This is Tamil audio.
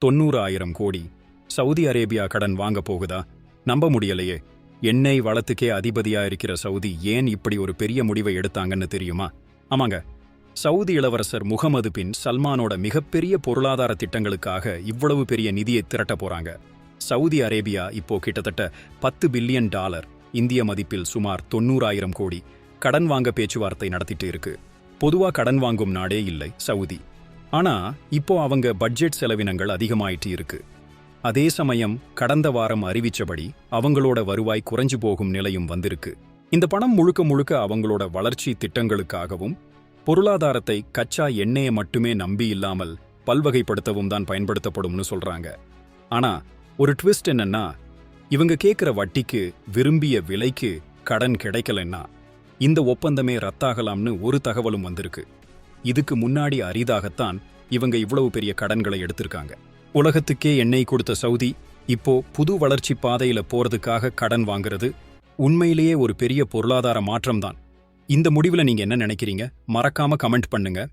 தொண்ணூறு ஆயிரம் கோடி. சவுதி அரேபியா கடன் வாங்க போகுதா? நம்ப முடியலையே. எண்ணெய் வளத்துக்கே அதிபதியா இருக்கிற சவுதி ஏன் இப்படி ஒரு பெரிய முடிவை எடுத்தாங்கன்னு தெரியுமா? ஆமாங்க. சவுதி இளவரசர் முகமது பின் சல்மானோட மிகப்பெரிய பொருளாதார திட்டங்களுக்காக இவ்வளவு பெரிய நிதியை திரட்ட போறாங்க. சவுதி அரேபியா இப்போ கிட்டத்தட்ட பத்து பில்லியன் டாலர் இந்திய மதிப்பில் சுமார் தொண்ணூறாயிரம் கோடி. கடன் வாங்க பேச்சுவார்த்தை நடத்திட்டு இருக்கு. பொதுவா கடன் வாங்கும் நாடே இல்லை சவுதி. ஆனா இப்போ அவங்க பட்ஜெட் செலவினங்கள் அதிகமாயிட்டு இருக்கு. அதே சமயம் கடந்த வாரம் அறிவிச்சபடி அவங்களோட வருவாய் குறைஞ்சு போகும் நிலையும் வந்திருக்கு. இந்த பணம் முழுக்க முழுக்க அவங்களோட வளர்ச்சி திட்டங்களுக்காகவும் பொருளாதாரத்தை கச்சா எண்ணெயை மட்டுமே நம்பி இல்லாமல் பல்வகைப்படுத்தவும் தான் பயன்படுத்தப்படும்னு சொல்றாங்க. ஆனா ஒரு ட்விஸ்ட் என்னன்னா இவங்க கேட்குற வட்டிக்கு விரும்பிய விலைக்கு கடன் கிடைக்கலன்னா இந்த ஒப்பந்தமே ரத்தாகலாம்னு ஒரு தகவலும் வந்திருக்கு. இதுக்கு முன்னாடி அரிதாகத்தான் இவங்க இவ்வளவு பெரிய கடன்களை எடுத்திருக்காங்க. உலகத்துக்கே எண்ணெய் கொடுத்த சவுதி இப்போ புது வளர்ச்சி பாதையில போறதுக்காக கடன் வாங்குறது உண்மையிலேயே ஒரு பெரிய பொருளாதார மாற்றம்தான். இந்த முடிவுல நீங்க என்ன நினைக்கிறீங்க? மறக்காம கமெண்ட் பண்ணுங்க.